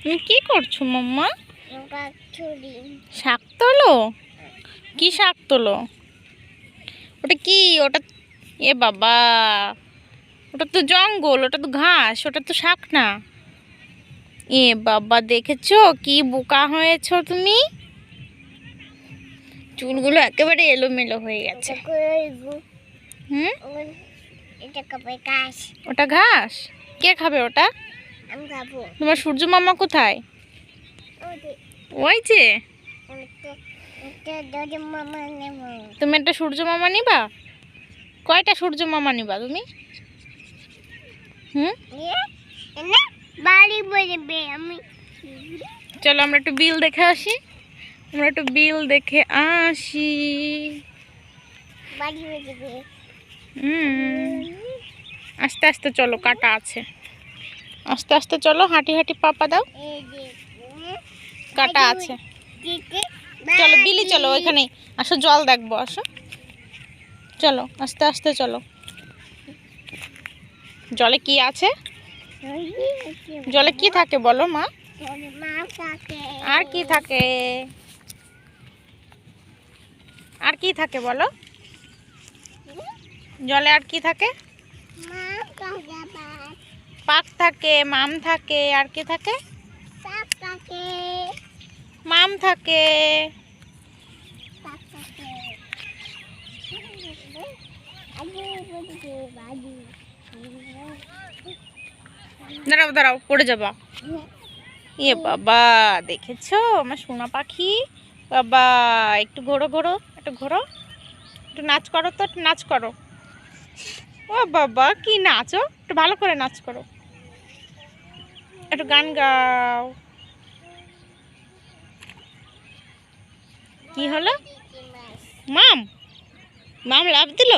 তুমি কি করছ মাম্মা? শাক তোলো? কি শাক তোলো? ওটা কি? ওটা এ বাবা। ওটা তো জঙ্গল ওটা তো ঘাস ওটা তো শাক না। এ বাবা দেখেছ কি বোকা হয়েছো তুমি? চুলগুলো একেবারে এলোমেলো হয়ে গেছে। হুম? ওটা ঘাস? কে খাবে ওটা? তোমার সূর্য মামা কোথায়? ওই যে। তুমি একটা সূর্য মামা নিবা? কয়টা সূর্য মামা নিবা তুমি? হুম? চলো আমরা একটু বিল দেখে আসি। আমরা একটু বিল দেখে আসি। বাড়ি হুম। আস্তে আস্তে চলো কাটা আছে। আস্তে আস্তে চলো, হাঁটি হাঁটি পাপা দাও। কাটা আছে। চলো, বিলি চলো ওইখানে আসো, জল দেখব, আসো। চলো, আস্তে আস্তে চলো। জলে কি আছে? জলে কি থাকে বলো মা? আর কি থাকে? আর কি থাকে বলো? জলে আর কি থাকে? পাক থাকে মাম থাকে আর কি থাকে? মাম থাকে। দাঁড়াও দাঁড়াও পড়ে যাবা। এ বাবা দেখেছ? আমার সোনা পাখি। বাবা একটু ঘোরো ঘোরো একটু ঘোরো। একটু নাচ করো তো একটু নাচ করো। ও বাবা কি নাচো একটু ভালো করে নাচ করো। একটু গান গাও। কি হলো? মাম মাম লাভ দিল?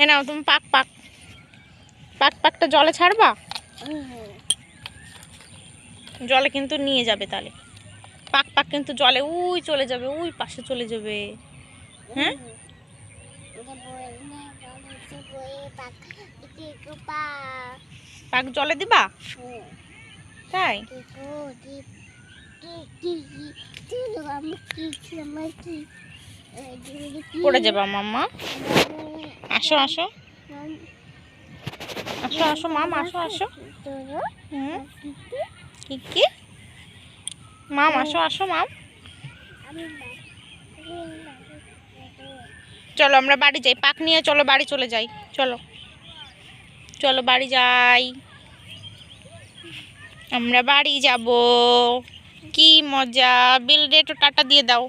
এ নাও, তুমি পাক পাক পাক পাকটা জলে ছাড়বা? জলে কিন্তু নিয়ে যাবে তাহলে। পাক পাক কিন্তু জলে, উই চলে যাবে, উই পাশে চলে যাবে। হ্যাঁ? জলে দিবা? তাই? পড়ে যাবা মাম্মা। আসো আসো। আসো আসো, মাম, আসো আসো। কি কি? মাম, আসো আসো, মাম। চলো, আমরা বাড়ি যাই। পাক নিয়ে চলো, বাড়ি চলে যাই। চলো। চলো বাড়ি যাই। আমরা বাড়ি যাব। কি মজা। বিল রেট টাটা দিয়ে দাও।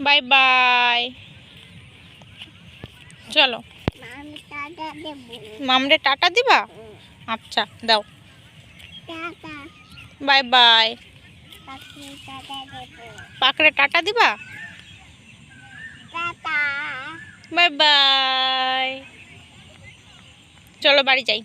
Bye bye. চলো। মামরে টাটা দিবা। আচ্ছা দাও। Bye bye. পাকড়ে টাটা দিবা। Bye bye. চলো বাড়ি যাই।